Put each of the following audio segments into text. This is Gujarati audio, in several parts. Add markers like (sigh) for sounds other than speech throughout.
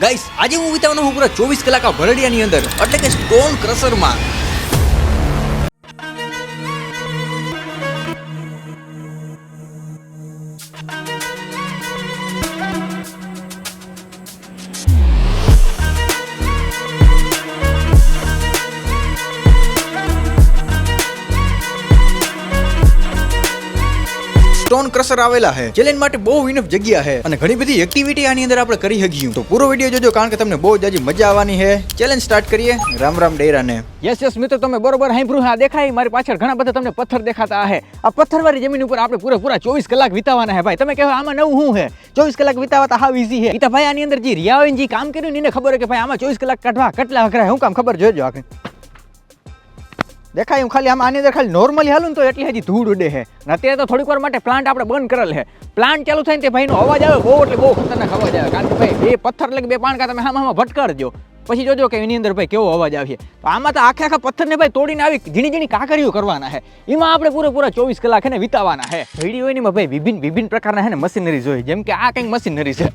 ગાઈસ આજે હું વિતાવવાનો હું પૂરા ચોવીસ કલાક આ ભરડિયાની અંદર. એટલે કે સ્ટોન ક્રશરમાં સ્ટોન આવેલા છે ચેલેન્જ માટે બહુ ઇનફ જગ્યા છે અને ઘણી બધી એક્ટિવિટી આની અંદર આપણે કરી શકીએ તો પૂરો વીડિયો જોજો કારણ કે તમને બહુ જ મજા આવવાની છે ચેલેન્જ સ્ટાર્ટ કરીએ. રામ રામ ડેરાને. યસ યસ મિત્રો તમે બરોબર સાંભળ્યું હા દેખાય મારી પાછળ ઘણા બધા તમને પથ્થર દેખાતા છે આ પથ્થરવાળી જમીન ઉપર આપણે પૂરા પૂરા ચોવીસ કલાક વિતાવાના છે ભાઈ. તમે કહેવા આમાં નવું શું છે ચોવીસ કલાક વિતાવતા હાવ વિઝી છે ઈ ભાઈ આની અંદર જે રિયા જે કામ કર્યું ને એને ખબર હોય કે ભાઈ આમાં ચોવીસ કલાક કાઢવા કેટલા અઘરા હું? કામ ખબર? જોજો આખી દેખાય હું ખાલી આમ આની અંદર ખાલી નોર્મલી હાલું ને તો એટલી હજી ધૂળ ઉડે છે અત્યારે તો થોડીક વાર માટે પ્લાન્ટ આપણે બંધ કરેલ છે પ્લાન્ટ ચાલુ થાય ને તે ભાઈનો અવાજ આવે, બહુ એટલે બહુ ખતરનાક અવાજ આવે. કારણ કે ભાઈ, બે પથ્થર એટલે બે પાણકા તમે હામાં હામાં ભટકારજો પછી જોજો કે એની અંદર ભાઈ કેવો અવાજ આવે તો આમાં તો આખે આખા પથ્થરને ભાઈ તોડીને આવી ઝીણી ઝીણી કાકરીઓ કરવાના છે એમાં આપણે પૂરા પૂરા ચોવીસ કલાક એને વિતાવાના છે વીડિયો હોય ને ભાઈ વિભિન્ન વિભિન્ન પ્રકારના છે ને મશીનરી જોઈએ જેમ કે આ કંઈક મશીનરી છે.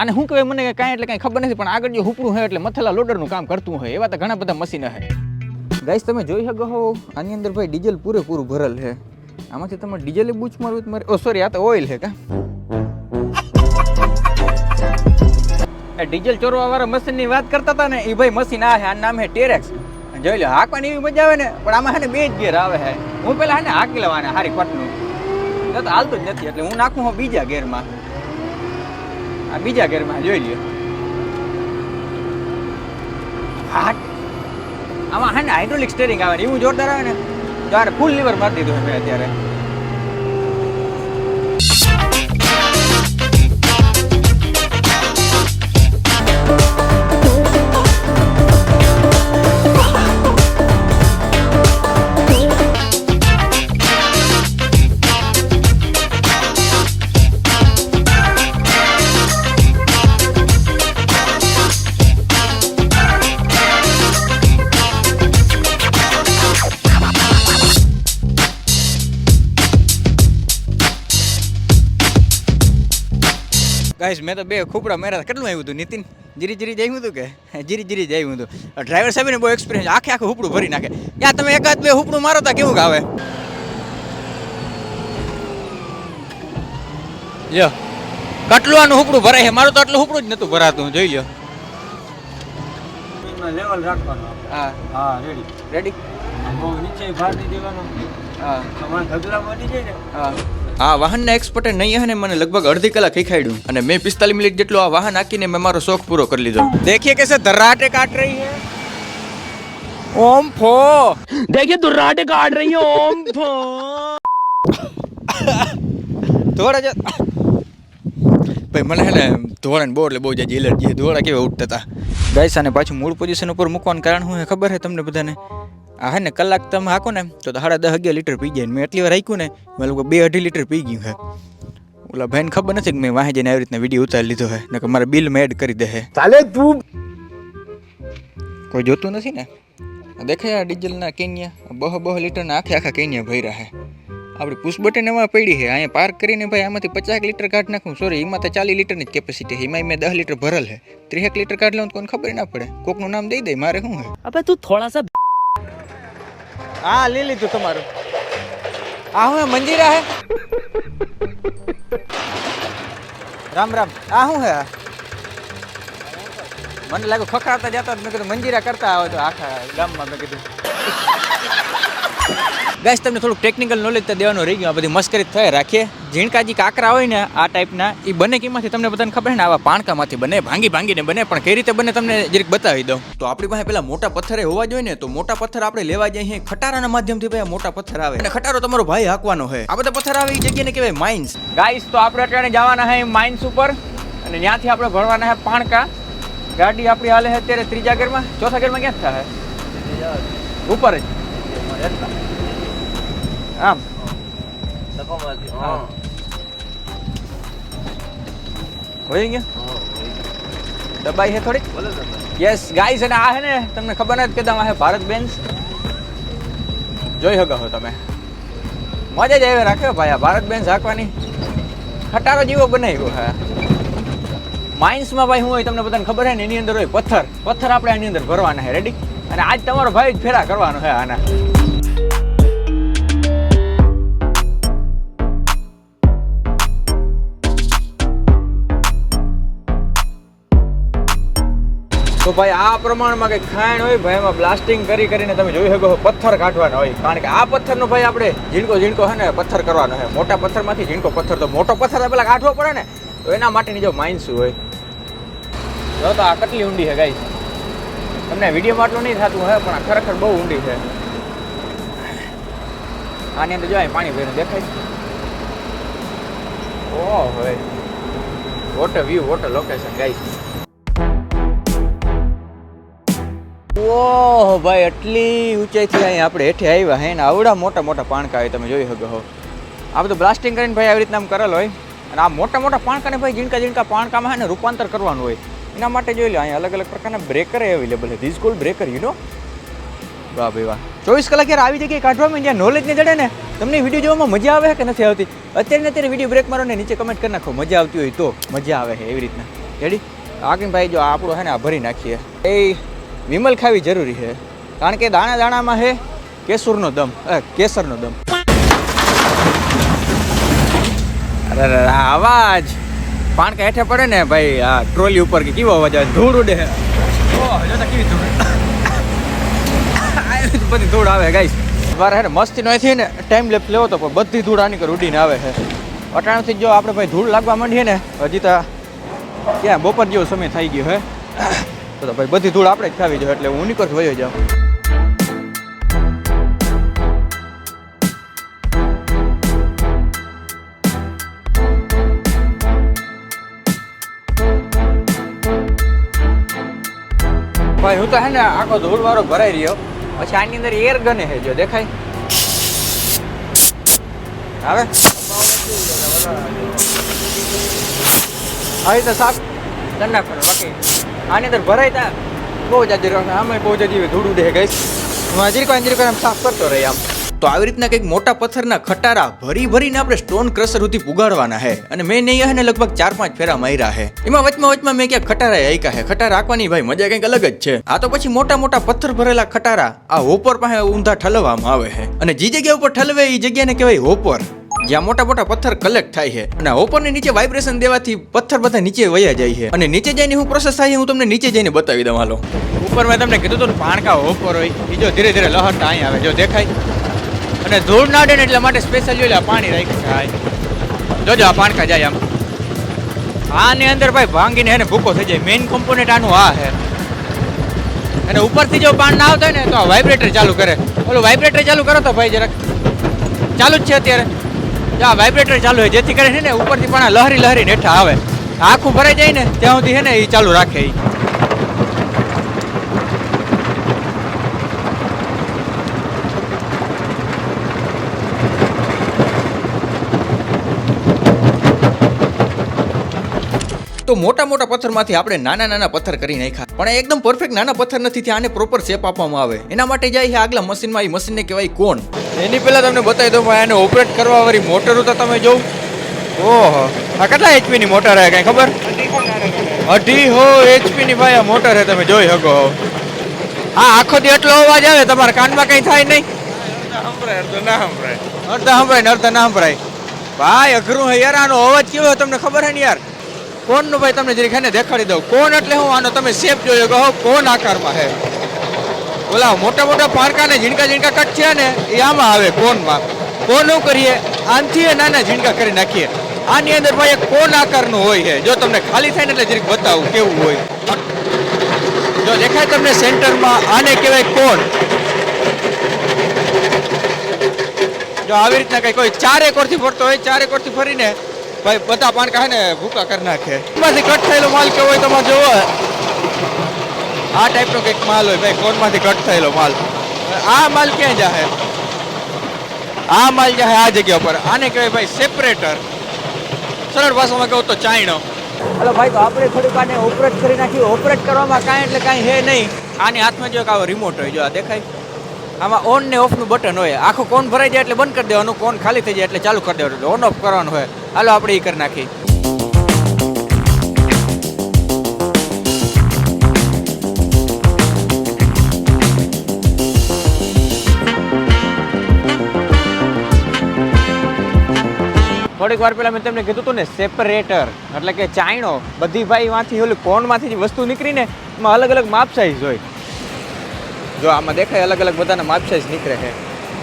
અને શું કહેવાય મને કાંઈ એટલે કાંઈ ખબર નથી, પણ આગળ જો હુપડું હોય એટલે મથેલા લોડરનું કામ કરતું હોય, એવા તો ઘણા બધા મશીન છે ગાઈસ તમે જોઈ શકો હો, આની અંદર ભાઈ ડીઝલ પૂરેપૂરું ભરેલ છે. આમાંથી તમે ડીઝલ બૂચ મારવું મારે ઓ સોરી આ તો ઓઇલ છે કા? ડીઝલ ચોરવા વાળા મશીનની વાત કરતા હતા ને એ ભાઈ મશીન આ છે આ નામ છે ટેરેક્સ જોઈ લો, હાંકવાની એવી મજા આવે ને, પણ આમાં છે બે જ ગેર આવે છે. હું પેલા હે ને હાંકી લેવાના હારી પટનું તો હાલતું જ નથી, એટલે હું નાખું હું બીજા ગેરમાં આ બીજા ગેરમાં જોઈ લ્યો હાટ આમાં હા ને હાઇડ્રોલિક સ્ટેરિંગ આવે એવું જોરદાર આવે ને ત્યારે ફૂલ લીવર મારી દીધું મેં અત્યારે. ગાઈસ મેં તો બે ખૂપડા માર્યા કેટલું આવ્યું હતું નીતિન? જીરી જીરી જઈ હતું કે? જીરી જીરી જઈ હતું ડ્રાઈવર સાહેબને બહુ એક્સપિરિયન્સ આખે આખું હુપડું ભરી નાખે. યા તમે એકાદ બે હુપડું મારો તા કેવું આવે યો કટલુઆનું હુપડું ભરાય છે. મારું તો આટલું હુપડું જ નતું ભરાતું. જોઈ લ્યો. લેવલ રાખવાનો હા. હા રેડી રેડી બહુ નીચે ભાર દેવાનો. હા. તમારા ઢગલા મળી જાય ને હા. આ વાહનના એક્સપર્ટે નૈયાને મને લગભગ અડધી કલાક શીખાડ્યું અને મેં પિસ્તાલીસ મિનિટ જેટલું આ વાહન આંકીને મેં મારો શોખ પૂરો કરી લીધો. દેખીએ કેસે ધરાટે કાટ રહી હે? ઓમ ફો. દેખીએ ધરાટે કાટ રહી હે ઓમ ફો. થોડા જ ભાઈ મને હે ને બોર એટલે બહુ જાય એલર્જી ધોળા કેવા ઉઠતા હતા? ગાઈસ અને પાછું મૂળ પોઝિશન ઉપર મૂકવાનું કારણ હું ખબર છે તમને બધાને? હા હે ને કલાક તમે હાકો ને તો સાડા દસ અગિયાર લીટર પી જાય મેં એટલી વાર રાખ્યું ને મેં લોકો બે અઢી લીટર પી ગયું હે. ઓલા ભાઈને ખબર નથી કે મેં વાહે જઈને આવી રીતના વીડિયો ઉતારી લીધો હે ને કે મારા બિલમાં એડ કરી દે હે. ચાલે તું. કોઈ જોતું નથી ને? દેખાય ડીઝલના કેનિયા બહ બહ લીટરના આખે આખા કેનિયા ભર્યા હે. આપણે પુશ બટન એમાં પડી છે અહીંયા પાર્ક કરીને ભાઈ આમાંથી પચાસ લીટર કાઢ નાખું. સોરી એમાં તો ચાલીસ લીટરની જ કેપેસિટી છે એમાં મેં દસ લીટર ભરેલ છે ત્રીસેક લીટર કાઢ લઉં તો કોઈને ખબર ના પડે. કોકનું નામ દઈ દે મારે શું હે? અબે તું થોડા સા હા, લઈ લીધું તમારું. આ હું મંજીરા હે? રામ રામ. આ હું હે? મને લાગ્યું ખખડાતા જતા મેં કીધું, મંજીરા કરતા આવે તો આખા ગામમાં મેં કીધું. ગાઈસ તમને થોડુંક ટેકનિકલ નોલેજ તો દેવાનું રહી ગયું. આ બધી મસ્કરી થાય રાખીએ. ઝીણકાજી કાકરા હોય ને આ ટાઈપના એ બને કેમાંથી તમને બધાને ખબર છે ને? આવા પાણકામાંથી બને ભાંગી ભાંગીને બને પણ કઈ રીતે બને તમને જરીક બતાવી દઉં. તો આપણી પાસે પેલા મોટા પથ્થરે હોવા જોઈએ ને તો મોટા પથ્થર આપણે લેવા જઈએ ખટારાના માધ્યમથી ભાઈ મોટા પથ્થર આવે. અને ખટારો તમારો ભાઈ હાંકવાનો હોય. આ બધા પથ્થર આવે એ જગ્યાને કહેવાય માઇન્સ ગાઈસ તો આપણે અત્યારે જવાના છે માઇન્સ ઉપર. અને ત્યાંથી આપણે ભરવાના છે પાણકા. ગાડી આપણી હાલે છે અત્યારે ત્રીજા ગેરમાં. ચોથા ગેરમાં ક્યાં થાય? ઉપર જ. આમ. હોય ગયા દબાઈ છે થોડીક? યસ ગાઈસ અને આ છે ને, તમને ખબર નથી કે તમે ભારત બેન્સ જોઈ શકો છો તમે. મજા જ આવે રાખ્યો ભાઈ, આ ભારત બેન્સ હાંકવાની. ખટારો જેવો બનાવ્યો હે. માઇન્સમાં ભાઈ હું હોય તમને બધાને ખબર છે ને, એની અંદર હોય પથ્થર. પથ્થર આપણે આની અંદર ભરવાના છે રેડી અને આજ તમારો ભાઈ જ ફેરા કરવાનો છે આના. તો ભાઈ આ પ્રમાણમાં કંઈક ખાણ હોય, ભાઈ એમાં બ્લાસ્ટિંગ કરી કરીને તમે જોઈ શકો પથ્થર કાઢવાના હોય. કારણ કે આ પથ્થરનો ભાઈ આપણે ઝીણકો ઝીણકો છે ને પથ્થર કરવાનો છે મોટા પથ્થરમાંથી ઝીણકો પથ્થર. તો મોટો પથ્થર પહેલાં કાઢવો પડે ને, તો એના માટેની જો માઇન્સું હોય. જો તો આ કેટલી ઊંડી છે ગાઈ તમને વિડીયોમાં આટલું નહીં થતું હે, પણ આ ખરેખર બહુ ઊંડી છે આની અંદર જો પાણી ભરીને દેખાય. ઓહ હોય વોટ વ્યૂ વોટ લોકેશન ગાઈ ઓહો ભાઈ, એટલી ઊંચાઈથી અહીં આપણે હેઠે આવ્યા હે ને? આવડા મોટા મોટા પાણકા હોય, તમે જોઈ શકો હો. આ બધું બ્લાસ્ટિંગ કરીને ભાઈ આવી રીતના આમ કરેલ હોય. અને આ મોટા મોટા પાણકાને ભાઈ ઝીણકા ઝીણકા પાણકામાં હે ને રૂપાંતર કરવાનું હોય. એના માટે જોઈ લો, અહીંયા અલગ અલગ પ્રકારના બ્રેકર અવેલેબલ છે. School cold breaker you know વાહ ભાઈ વાહ. ચોવીસ કલાક યાર આવી જગ્યાએ કાઢવામાં જ્યાં નોલેજ ને જડે ને, તમને વીડિયો જોવામાં મજા આવે કે નથી આવતી? અત્યારે અત્યારે વીડિયો બ્રેક મારો ને નીચે કમેન્ટ કરી નાખો, મજા આવતી હોય તો મજા આવે છે એવી રીતના. રેડી આગળ ભાઈ જો આપણું હે ને આ ભરી નાખીએ. એ વિમલ ખાવી જરૂરી છે. કારણ કે દાણા દાણામાં છે કેસુરનો દમ કેસરનો દમ. અરે અવાજ. પાણકા હેઠે પડે ને ભાઈ આ ટ્રોલી ઉપર કે કેવો અવાજ આવે? ધૂળ ઉડે. કેવી ધૂળ. બધી ધૂળ આવે ગાઈસ મારે હે ને મસ્તી નથી ને ટાઈમ લેપ લેવો તો પણ બધી ધૂળ આની કર ઉડીને આવે છે. અટાણાથી જો આપણે ભાઈ ધૂળ લાગવા માંડીએ ને હજી તો ક્યાં બપોર જેવો સમય થઈ ગયો હે તો ભાઈ બધી ધૂળ આપણે જ ખાવી જોઈએ એટલે હું નીકળ વયો જાઉં. ભાઈ, હું તો હે ને આખો ધૂળ વાળો ભરાઈ રહ્યો. પછી આની અંદર એર ગને હે જો દેખાય? આવે? આવી તો સાફ કરી નાખવાનું બાકી. આની અંદર ભરાય તા. બહુ જાજી રહ્યો આમે બહુ જાજી ધૂળું દે ગઈ હાજરી કોઈ હાજરી આમ સાફ કરતો રહી આમ. તો આવી રીતના કંઈક મોટા પથ્થરના ખટારા ભરી ભરીને આપણે સ્ટોન ક્રશર સુધી પુગાડવાના હે. અને મેં નહીં હે ને લગભગ ચાર પાંચ ફેરા માર્યા હે. એમાં વચમાં વચમાં મેં ક્યાંક ખટારા હાઈકા હે. ખટારા રાખવાની ભાઈ મજા કંઈક અલગ જ છે. આ તો પછી મોટા મોટા પથ્થર ભરેલા ખટારા આ હોપર પાસે ઊંધા ઠલવવામાં આવે હે. અને જે જગ્યા ઉપર ઠલવે એ જગ્યાને કહેવાય હોપર. જ્યાં મોટા મોટા પથ્થર કલેક્ટ થાય છે અને હોપરની નીચે વાઇબ્રેશન દેવાથી પથ્થર બધા નીચે વયા જાય છે. અને નીચે જઈને હું પ્રોસેસ થાય હું તમને નીચે જઈને બતાવી દઉં, હાલો. ઉપર મેં તમને કીધું હતું પાણકા ઉપર હોય એ જો ધીરે ધીરે લહરતા અહીં આવે, જો દેખાય. અને ધૂળ ના ડે એટલા માટે સ્પેશિયલ જોઈ પાણી રાખ્યું છે જોજો, આ પાણકા જાય આમ. આની અંદર ભાઈ ભાંગીને એને ભૂકો થઈ જાય. મેઇન કોમ્પોનેન્ટ આનું આ છે અને ઉપરથી જો પાણ ના આવતા હોય ને, તો આ વાઇબ્રેટર ચાલુ કરે. ઓલું વાઇબ્રેટર ચાલુ કરો તો ભાઈ જરાક. ચાલુ જ છે અત્યારે. આ વાઇબ્રેટર ચાલુ હોય, જેથી કરીને ઉપરથી પણ લહેરી લહરી હેઠા આવે આખું ભરાઈ જાય ને, ત્યાં સુધી છે ને એ ચાલુ રાખે ઈ. તો મોટા મોટા પથ્થરમાંથી આપણે નાના નાના પથ્થર કરી નાખ્યા. પણ એકદમ પરફેક્ટ નાના પથ્થર નથી ત્યાં આને પ્રોપર શેપ આપવામાં આવે. એના માટે જાય છે આગલા મશીનમાં એ મશીનને કહેવાય કોણ. એની પહેલાં તમને બતાવી દઉં ભાઈ આને ઓપરેટ કરવા વાળી મોટરો તો તમે જોઉં ઓહો આ કેટલા એચપીની ની મોટર હે કઈ ખબર? અઢી હો એચપીની ની ભાઈ આ મોટર હે તમે જોઈ શકો હા આખો દી એટલો અવાજ આવે તમારા કાનમાં કઈ થાય નહીં. અડધા સંભળાય ને અડધા ના સંભળાય. ભાઈ અઘરું હે યાર આનો અવાજ કેવો તમને ખબર હે ને યાર? કોનનું ભાઈ તમને જરીક હે દેખાડી દઉં. કોણ એટલે હું? આનો તમે શેપ જોયો કહો કોણ આકારમાં હે? ઓલા મોટા મોટા પારકાને ઝીણકા ઝીણકા કટ છે ને, એ આમાં આવે કોનમાં? કોણ શું કરીએ? આનથી એ નાના ઝીણકા કરી નાખીએ. આની અંદર ભાઈ કોણ આકારનું હોય છે. જો તમને ખાલી થાય ને એટલે જરીક બતાવું કેવું હોય. જો દેખાય તમને સેન્ટરમાં, આને કહેવાય કોણ જો આવી રીતના કંઈ કોઈ ચાર એકોરથી ફરતો હોય ચાર એકોરથી ફરીને ભાઈ બધા પાન કહે ને ભૂકા કરી નાખે. એમાંથી કટ થયેલો માલ કેવો હોય તમારે જોવો આ ટાઈપનો કંઈક માલ હોય ભાઈ કોનમાંથી કટ થયેલો માલ? આ માલ ક્યાં જાહે? આ માલ જાહે આ જગ્યા પર આને કહેવાય ભાઈ સેપરેટર સરળ ભાષામાં કહું તો ચાઈણો હલો ભાઈ તો આપણે થોડીક આને ઓપરેટ કરી નાખ્યું. ઓપરેટ કરવામાં કાંઈ એટલે કાંઈ હે નહીં. આની હાથમાં જો એક આવો રિમોટ હોય જો આ દેખાય. આમાં ઓન ને ઓફનું બટન હોય. આખો કોન ભરાઈ જાય એટલે બંધ કરી દેવાનું. કોન ખાલી થઈ જાય એટલે ચાલુ કરી દેવાનું. ઓન ઓફ કરવાનું હોય. હાલો, આપણે એ કરી નાખી થોડીક વાર પહેલાં મેં તમને કીધું હતું ને સેપરેટર એટલે કે ચાયણો, બધી ભાઈ વાંથી ઓલી કોણમાંથી જે વસ્તુ નીકળીને એમાં અલગ અલગ માપ સાઇઝ હોય. જો આમાં દેખાય અલગ અલગ બધાના માપ સાઇઝ નીકળે છે.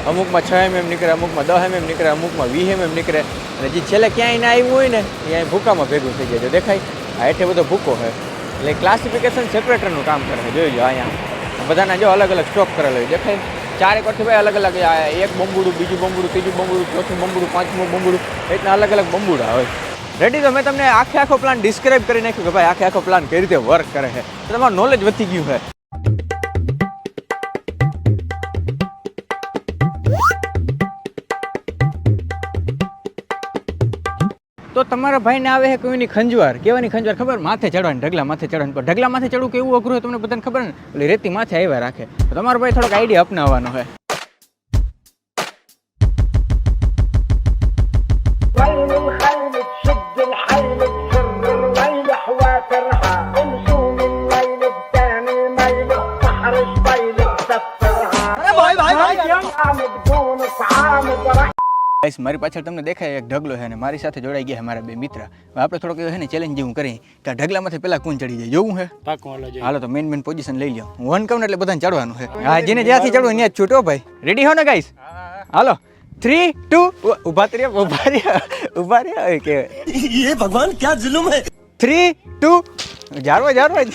અમુકમાં છ એમ એમ નીકળે, અમુકમાં દસ એમ એમ નીકળે, અમુકમાં વીસ એમ એમ નીકળે. અને જે છેલ્લે ક્યાંય ના આવ્યું હોય ને, એ અહીં ભૂકામાં ભેગું થઈ જાય. જો દેખાય, આ હેઠે બધો ભૂકો છે એટલે ક્લાસિફિકેશન સેપરેટરનું કામ કરે છે. જોઈ અહીંયા. બધાના જો અલગ અલગ સ્ટોક કરેલો હોય. દેખાય? ચારે કોઠી ભાઈ અલગ અલગ એક બંબુડું, બીજું બમ્બુડું ત્રીજું બંબુડું, ચોથું બમ્બુડું પાંચમું બંબુડું, એ રીતના અલગ અલગ બમ્બુડા હોય. રેડી તો મેં તમને આખે આખો પ્લાન ડિસ્ક્રાઇબ કરી નાખ્યું કે ભાઈ આખે આખો પ્લાન કઈ રીતે વર્ક કરે છે. તમારું નોલેજ વધી ગયું છે. તો તમારા ભાઈને આવે છે કોઈની ખંજવાર કેવાની ખંજવાર ખબર? માથે ચડવાની, ઢગલા માથે ચડવાની. પણ ઢગલા માથે ચડવું કેવું અઘરું હોય તમને બધાને ખબર ને? એટલે રેતી માથે આવ્યા રાખે. તો તમારો ભાઈ થોડોક આઈડિયા અપનાવવાનો છે ગાઈસ મારી પાછળ તમને દેખાય એક ઢગલો છે અને મારી સાથે જોડાઈ ગયા મારા બે મિત્ર. આપણે થોડોક એવું છે ને ચેલેન્જ જેવું કરીએ કે ઢગલામાંથી પહેલાં કોણ ચડી જાય? જોવું છે? હાલો તો મેન મેન પોઝિશન લઈ લ્યો. વન કહું એટલે બધાને ચડવાનું છે. હા જેને જ્યાંથી ચડવું ત્યાં છૂટો ભાઈ. રેડી હો ને ગાઈસ? હાલો. થ્રી ટુ ઊભા રહ્યા ઊભા રહ્યા ઊભા રહ્યા કે એ ભગવાન ક્યાં જુલુમ હે થ્રી ટુ જારવા જારવા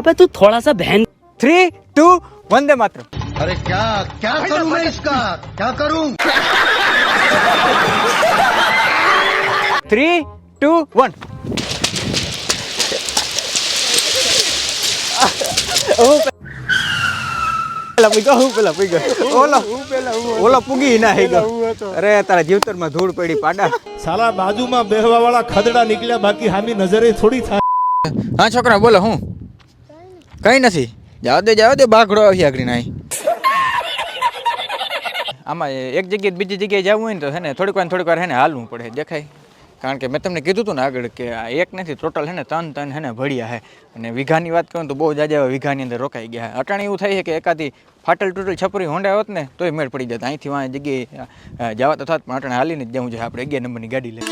અબે તું થોડા સા બહેન થ્રી ટુ વંદે માત્ર अरे क्या क्या करूं मैं इसका क्या करूं થ્રી ટુ વન પેલા પૂગ્યો હું પેલા પૂગ્યો ઓલો ઓલો પૂગી ના હઈ ગયો અરે તારા જીવતરમાં ધૂળ પડી પાડા સાલા બાજુમાં બેહવા વાળા ખદડા નીકળ્યા બાકી હામી નજરે થોડી થાય હા છોકરા બોલો હું કઈ નથી જાવ દે જાવ દે બાઘડો આવી આગળ નાઈ આમાં એક જગ્યાએ બીજી જગ્યાએ જવું હોય ને તો હે ને થોડીક વાર થોડીક વાર હે ને હાલવું પડે, દેખાય. કારણ કે મેં તમને કીધું હતું ને આગળ કે આ એક નથી ટોટલ હે ને ત્રણ ત્રણ હે ને ભળ્યા હે અને વીઘાની વાત કરું તો બહુ જાજા વીઘાની અંદર રોકાઈ ગયા અટાણે એવું થાય છે કે એકાદી ફાટલ તૂટલ છપરી હોંડા હોત ને તોય મેળ પડી જતા. અહીંથી વાં જગ્યાએ જવા તો થાત પણ અટાણે હાલીને જ જવું જોઈએ આપણે અગિયાર નંબરની ગાડી લઈ.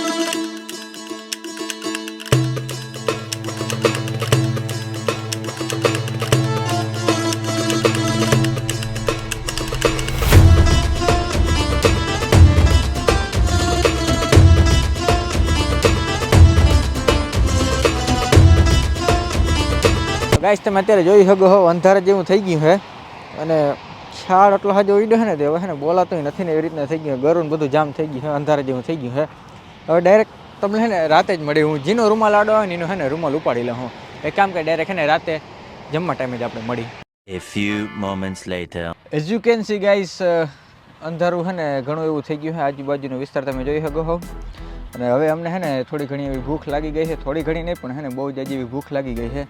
ગાઈસ તમે અત્યારે જોઈ શકો હો અંધારા જેવું થઈ ગયું છે. અને ખ્યાળ એટલો હજુ ઉડ્યો છે ને તે હવે છે ને બોલાતોય નથી ને એવી રીતના થઈ ગયું ગરું ને બધું જામ થઈ ગયું છે અંધારા જેવું થઈ ગયું છે. હવે ડાયરેક્ટ તમને છે ને રાતે જ મળી હું જેનો રૂમાલ આડો હોય ને એનો છે ને રૂમાલ ઉપાડી લઉં હું. એક કામ કે ડાયરેક્ટ છે ને રાતે જમવા ટાઈમે જ આપણે મળી. A few moments later. As you can see guys અંધારું છે ને ઘણું એવું થઈ ગયું છે. આજુબાજુનો વિસ્તાર તમે જોઈ શકો હો. અને હવે અમને છે ને થોડી ઘણી એવી ભૂખ લાગી ગઈ છે. થોડી ઘણી નહીં પણ છે ને બહુ જ એવી ભૂખ લાગી ગઈ છે.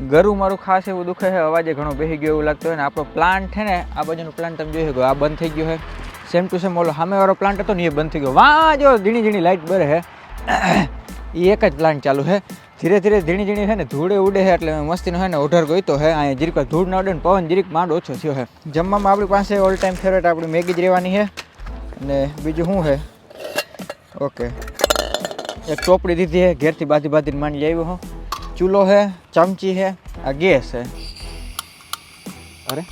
ગરું મારું ખાસ એવું દુખે છે, અવાજે ઘણો બેસી ગયો એવું લાગતું હોય ને. આપણો પ્લાન્ટ છે ને, આ બાજુનો પ્લાન્ટ તમે જોઈ શકો, આ બંધ થઈ ગયો છે. સેમ ટુ સેમ ઓલો સામેવાળો પ્લાન્ટ હતો ને, એ બંધ થઈ ગયો. વાં જો ઝીણી ઝીણી લાઇટ બરે છે. (coughs) એ એક જ પ્લાન્ટ ચાલુ છે. ધીરે ધીરે ઝીણી ઝીણી છે ને, ધૂળે ઉડે છે, એટલે મસ્તીનો છે ને, ઓઢર ગોઈતો છે. અહીંયા જીરીક ધૂળ ના ઉડે ને, પવન જીરીક માંડ ઓછો થયો છે. જમવામાં આપણી પાસે ઓલ ટાઈમ ફેવરેટ આપણી મેગી જ રહેવાની છે. અને બીજું શું છે? ઓકે એક ટોપડી દીધી છે, ઘેરથી બાજુ બાંધીને માંડી આવ્યો હું. ચૂલો છે ચમચી છે આ ગેસ છે અરે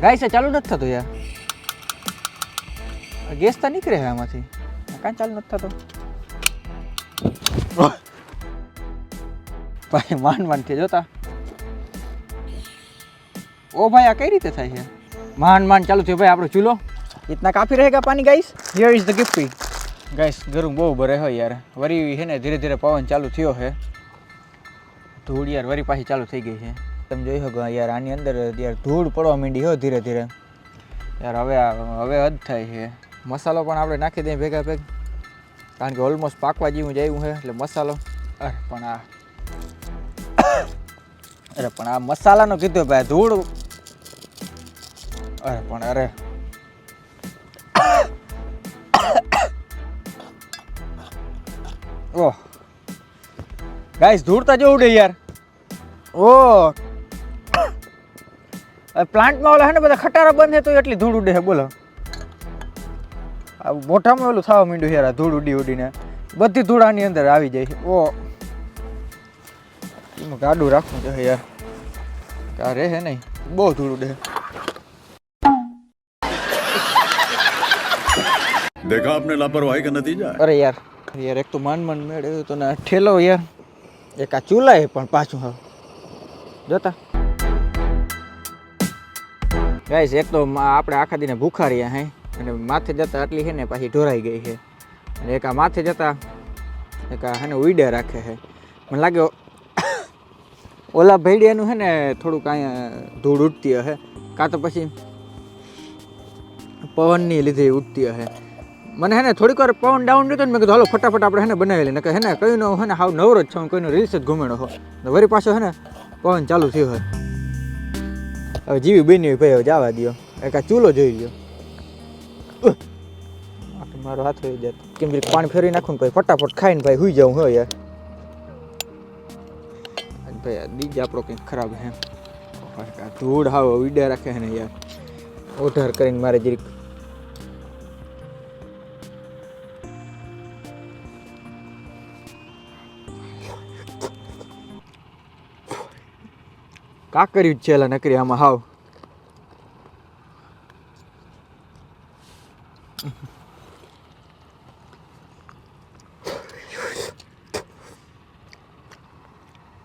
ગાય છે ચાલુ નથી થતું યાર આ ગેસ તો નીકળે છે આમાંથી કાંઈ ચાલુ નથી થતો ભાઈ માંડ માંડથી જોતા ઓ ભાઈ આ કઈ રીતે થાય છે? માન માન ચાલુ થયું ભાઈ આપણો ચૂલો. ઇતના કાફી રહેગા પાણી guys here is the gift guys ગરમ બહુ ભરે હોય યાર. વરી છે ને ધીરે ધીરે પવન ચાલુ થયો છે. ધૂળ યાર વરી પાછી ચાલુ થઈ ગઈ છે. તમે જોઈ શકો યાર આની અંદર યાર ધૂળ પડવા માંડી હો ધીરે ધીરે. યાર હવે હવે હદ થાય છે. મસાલો પણ આપણે નાખી દઈએ ભેગા ભેગ. કારણ કે ઓલમોસ્ટ પાકવા જેવું જ આવ્યું છે એટલે મસાલો. અરે પણ આ અરે પણ આ મસાલાનો કીધો ભાઈ ધૂળ અરે, પણ અરે. ઓહ. ગાઈસ ધૂળતા જેવું ઉડે યાર. ઓ પ્લાન્ટમાં ઓલા હે ને, બધા ખટારા બંધ હે તો એટલી ધૂળ ઉડે છે, બોલો. મોઢામાં ઓલું થવા માંડ્યું યાર ધૂળ ઉડી ઉડીને. બધી ધૂળાની અંદર આવી જાય ઓ એમાં ગાડું રાખવું છે યાર. કા હે નહીં. બહુ ધૂળ ઉડે देखा आपने लापरवाही का नतीजा है અરે યાર યાર એક તો માંડ માંડ મેળવ્યું તો ને ઠેલો યાર એક આ ચૂલા એ પણ પાછું હવે જોતા ગાઈસ એક તો મા- આપણે આખા દિને ભૂખા રહ્યા હે અને માથે જતા આટલી છે ને પાછી ઢોરાઈ ગઈ છે અને એક આ માથે જતા એક આ હે ને ઉઈડે રાખે છે મને લાગે ઓલા ભેડિયાનું છે ને થોડુંક અહીંયા ધૂળ ઉડતી હશે કાં તો પછી પવનની લીધે ઈ ઉડતી હશે મને હે ને થોડીક વાર પવન ડાઉન રહ્યો ને, મેં કીધું, હાલો, ફટાફટ આપણે હે ને બનાવી લઈને કે હે ને કયું હે ને, હાવ નવરો જ છું કોઈનો રીલ્સ જ ઘૂમેણો હો વળી પાછો હે ને, પવન ચાલુ થયો હોય. હવે જીવી બની ભાઈ, હવે જવા દો એક આ ચૂલો જોઈ લ્યો. મારો હાથ હોય જાય. કેમ કે પાણી ફેરવી નાખું ને ભાઈ, ફટાફટ ખાઈને ભાઈ, હુઈ જાઉં હોય યાર. ભાઈ ડીજ આપણો કંઈક ખરાબ હે. ધૂળ હાવ ઉડ્યા રાખે ને યાર. ઓઢાર કરીને મારે જરીક કાકર્યું જ છે એલા નકરી આમાં હાવ.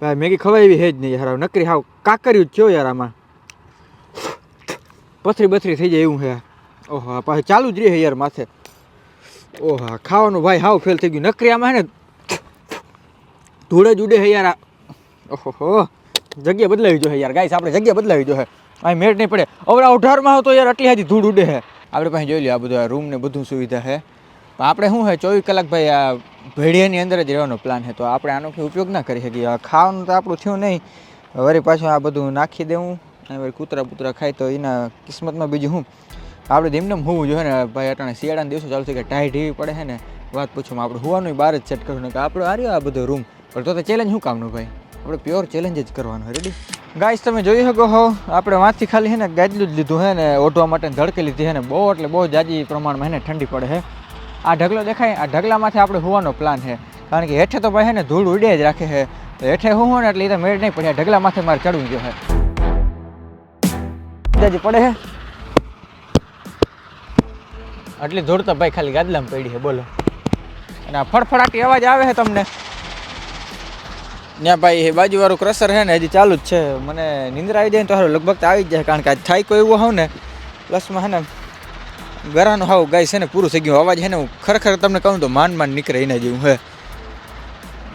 ભાઈ, મેગી ખવાય એવી હે જ નહીં યાર નકરી હાવ કાકર્યું જ છો યાર આમાં. પથરી બથરી થઈ જાય એવું છે ઓહો પાછું ચાલુ જ રહે યાર માથે. ઓહો ખાવાનું ભાઈ હાવ ફેલ થઈ ગયું. નકરી આમાં હે ને ધૂળે જ ઉડે હે યાર ઓહો જગ્યા બદલાવી જોઈએ યાર. ગાઈસ આપણે જગ્યા બદલાવી જોઈએ. અહીં મેળ નહીં પડે. હવે અઢારમાં તો યાર આટલી હાજી ધૂળ ઉડે છે. આપણે પાસે જોઈ લઈએ આ બધું રૂમ ને બધું સુવિધા છે. આપણે શું છે, ચોવીસ કલાક ભાઈ આ ભેડિયાની અંદર જ રહેવાનો પ્લાન છે. તો આપણે આનો કંઈ ઉપયોગ ના કરી શકીએ. ખાવાનું તો આપણું થયું નહીં. વળી પાછું આ બધું નાખી દેવું. અને વળી કૂતરા બૂતરા ખાય તો એના કિસ્મતમાં બીજું શું? આપણે ધીમને હોવું જોઈએ ને. ભાઈ, અટાણે શિયાળાના દિવસો ચાલુ થઈ કે ટાઈ ઢીવી પડે છે ને. વાત પૂછું આપણે હોવાનું બહાર જ સેટ કરવું. કે આપણે આ રહ્યો આ બધો રૂમ પણ તો તો ચેલેન્જ શું કામનું ભાઈ? આપણે પ્યોર ચેલેન્જ જ કરવાનો રેડી ગાઈસ તમે જોઈ શકો હો, આપણે વાંચી ખાલી છે ને ગાદલું જ લીધું છે ને, ઓઢવા માટે ધડકી લીધી છે ને, બહુ એટલે બહુ જાજી પ્રમાણમાં એને ઠંડી પડે છે આ ઢગલો દેખાય, આ ઢગલામાંથી આપણે હોવાનો પ્લાન છે કારણ કે હેઠે તો ભાઈ છે ને ધૂળ ઉડે જ રાખે છે તો હેઠે હું હોય ને એટલે એ મેળ નહીં પડે, આ ઢગલા માથે મારે ચડવું જોઈએ જાજી પડે છે આટલી ધૂળ તો ભાઈ ખાલી ગાદલામાં પડી છે બોલો. અને આ ફડફડાટી અવાજ આવે છે તમને? ત્યાં ભાઈ બાજુવાળું ક્રશર છે ને, હજી ચાલુ જ છે. મને નિંદ્રા આવી જાય ને તો સારું લગભગ તો આવી જ જાય, કારણ કે આજ થાય કોઈ એવું હોવ ને પ્લસમાં છે ને, ગરાનું હાવ ગાય છે ને, પૂરું થઈ ગયું. અવાજ છે ને, હું ખરેખર તમને કહું તો માંડ માંડ નીકળે એના જેવું હે.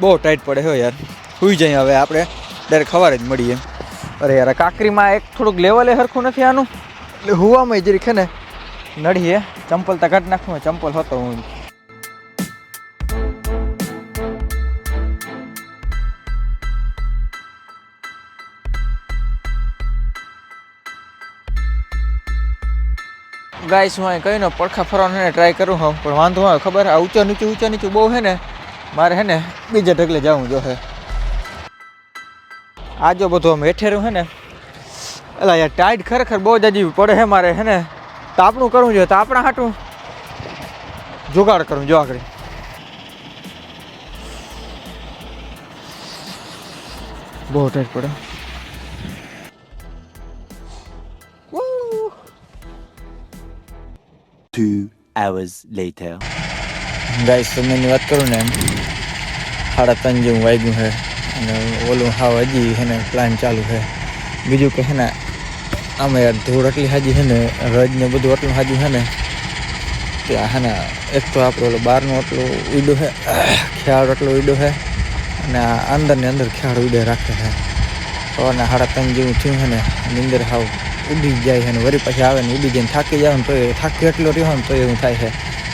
બહુ ટાઈટ પડે હો યાર. સુઈ જાય હવે આપણે. ડાયરેક્ટ ખવાર જ મળીએ. અરે યાર કાકરીમાં એક થોડુંક લેવલે સરખું નથી આનું. એટલે હુવામાં જરીક છે ને, નડીએ. ચંપલ તો કાઢી નાખું, ચંપલ હતો હું. ગાઈસ હું અહીં કહીને પડખા ફરવાનો છે ને ટ્રાય કરું હું પણ વાંધો આવે, ખબર? આ ઊંચા નીચું ઊંચા નીચું બહુ છે ને, મારે હે ને બીજા ઢગલે જવું જો છે આ જો બધું આમ હેઠેરું હે ને એટલે યાર ટાઈટ ખરેખર બહુ જાજી પડે છે મારે છે ને. તાપણું કરવું જોઈએ તાપણા હાટું જુગાડ કરું, જો આગળ. બહુ ટાઈટ પડે. Two hours later. ગાઈસ સમયની વાત કરું ને એમ. સાડા ત્રણ જેવું વાગ્યું છે અને ઓલું હાવ હજી છે ને પ્લાન ચાલુ છે બીજું કે છે ને યાર ધૂળ એટલી હાજી છે ને, રજ ને બધું એટલું હાજું છે ને, કે છે ને, એક તો આપણો ઓલો બહારનો એટલો ઉડો છે ખ્યાળ એટલો ઉડો છે અને અંદરની અંદર ખ્યાળ ઉડે રાખે છે સવારના સાડા ત્રણ જેવું થયું છે ને, નીંદર હાવ ઉડી જાય છે અને વરી પછી આવે ને ઉડી જઈને થાકી જાવ ને તો એ થાકી એટલો રહ્યો ને તો એવું થાય છે.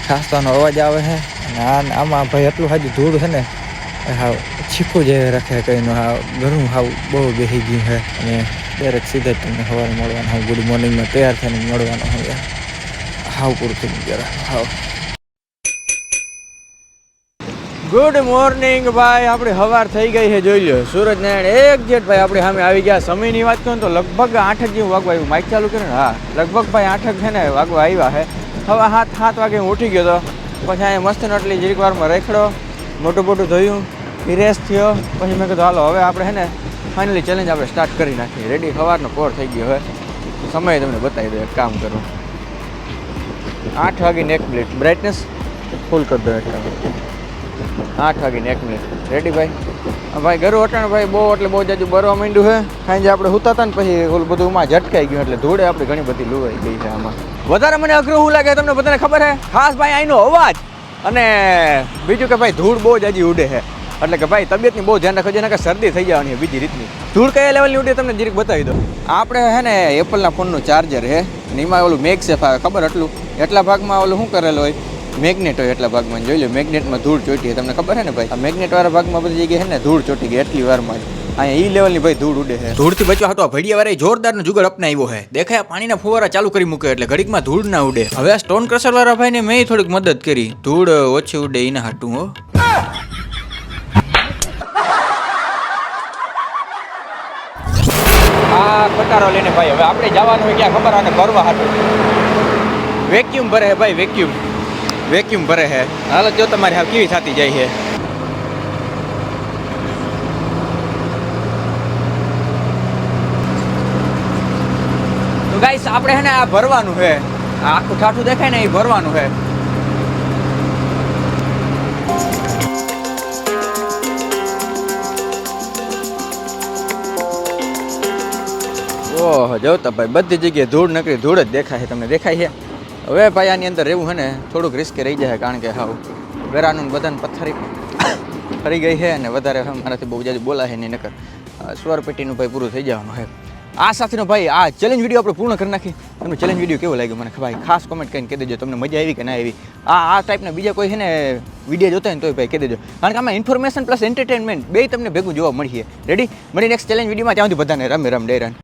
ખાસતાનો અવાજ આવે છે અને આ આમાં ભાઈ એટલું હાજુ ધૂળ છે ને હાવ છીકું જે રાખે કઈનું હા ઘણું હાવ બહુ બેસી ગયું છે અને ડાયરેક્ટ સીધે તમને સવારે મળવાનું હાવ ગુડ મોર્નિંગમાં તૈયાર થઈને મળવાનું હવે હાવ પૂરું થઈ ગયું જરા હાવ. ગુડ મોર્નિંગ ભાઈ. આપણી હવાર થઈ ગઈ છે, જોઈ લો સુરજ નારાયણ એક જેટ ભાઈ આપણે સામે આવી ગયા. સમયની વાત કરું તો લગભગ આઠક જેવું વાગવા આવ્યું. માઇક ચાલુ કર્યું હા. લગભગ ભાઈ આઠક છે ને વાગવા આવ્યા છે. હવે હાથ સાત વાગે હું ઉઠી ગયો હતો પછી અહીંયા મસ્ત નટલી જરીક વારમાં રેખડો, મોટું મોટું ધોયું ફ્રેશ થયો. પછી મેં કીધું, હાલો, હવે આપણે છે ને ફાઇનલી ચેલેન્જ આપણે સ્ટાર્ટ કરી નાખીએ. રેડી સવારનો પોર થઈ ગયો હવે. સમય તમને બતાવી દો એક કામ કરો. આઠ વાગીને એક મિનિટ બ્રાઇટનેસ ફૂલ કરી દો એટલા આઠ વાગીને એક મિનિટ. રેડી ભાઈ? ભાઈ ગરુ અટાણ ભાઈ બહુ, એટલે બહુ જાજુ બરવા માંડ્યું છે જે આપણે હુતા હતા ને પછી ઓલું બધું માં ઝટકાઈ ગયું, એટલે ધૂળે આપણે ઘણી બધી લુવાઈ ગઈ છે આમાં. વધારે મને અઘરું શું લાગે, તમને બધાને ખબર છે ખાસ ભાઈ અહીંનો અવાજ. અને બીજું કે ભાઈ ધૂળ બહુ જાજી ઉડે છે એટલે કે ભાઈ તબિયતની બહુ ધ્યાન રાખો જેના કે શરદી થઈ જવાની બીજી રીતની. ધૂળ કયા લેવલની ઉડે તમને જરીક બતાવી દો આપણે હે ને એપલના ફોનનું ચાર્જર છે ને એમાં ઓલું મેગ સેફ આવે, ખબર એટલું એટલા ભાગમાં ઓલું શું કરેલું હોય? મેગ્નેટ હોય એટલા ભાગમાં જોઈ લો મેગ્નેટમાં ધૂળ ચોટી તમને ખબર છે ને ભાઈ? આ મેગ્નેટવાળા ભાગમાં બધી જગ્યાએ છે ને ધૂળ ચોટી ગઈ એટલી વારમાં જ. અહીંયા ઈ લેવલની ભાઈ ધૂળ ઉડે છે ધૂળથી બચવા હતો ભડિયા વાળા જોરદારનો જુગાડ અપનાવ્યો છે દેખાય પાણીના ફુવારા ચાલુ કરી મૂક્યો એટલે ઘડીકમાં ધૂળ ના ઉડે. હવે આ સ્ટોન ક્રશર વાળા ભાઈને મેં થોડીક મદદ કરી. ધૂળ ઓછી ઉડે એના હાટું હો. આ ખટારો લઈને ભાઈ હવે આપણે જવાનું હોય ક્યાં ખબર? આને ભરવા હાટું. વેક્યુમ ભરે ભાઈ વેક્યુમ વેક્યુમ ભરે હે હાલ, જો તમારી હાવ કેવી થતી જાય છે. તો ગાઈસ આપણે હે ને આ ભરવાનું છે. આખું ઠાઠું દેખાય ને, એ ભરવાનું છે. ઓહ જો તો ભાઈ, બધી જગ્યાએ ધૂળ નકરી ધૂળ જ દેખાય છે, તમને દેખાય છે? હવે ભાઈ આની અંદર રહેવું છે ને, થોડુંક રિસ્ક રહી જાય કારણ કે હાવ વેરાનું બધાને પથ્થરી ફરી ગઈ છે અને વધારે મારાથી બહુ જાજુ બોલાય નહીં, નકર સ્વર પેટીનું ભાઈ પૂરું થઈ જવાનું છે આ સાથેનો ભાઈ, આ ચેલેન્જ વીડિયો આપણે પૂર્ણ કરી નાખી. તમને ચેલેન્જ વીડિયો કેવો લાગ્યો મને ભાઈ ખાસ કોમેન્ટ કરીને કહી દેજો, તમને મજા આવી કે ના આવી? આ આ ટાઈપના બીજા કોઈ છે ને વીડિયો જોતા હોય ને તોય ભાઈ કહી દેજો. કારણ કે આમાં ઇન્ફોર્મેશન પ્લસ એન્ટરટેનમેન્ટ બે તમને ભેગું જોવા મળીએ. રેડી મળી નેક્સ્ટ ચેલેન્જ વિડીયોમાં ત્યાં સુધી બધાને રમે રમ ડેરન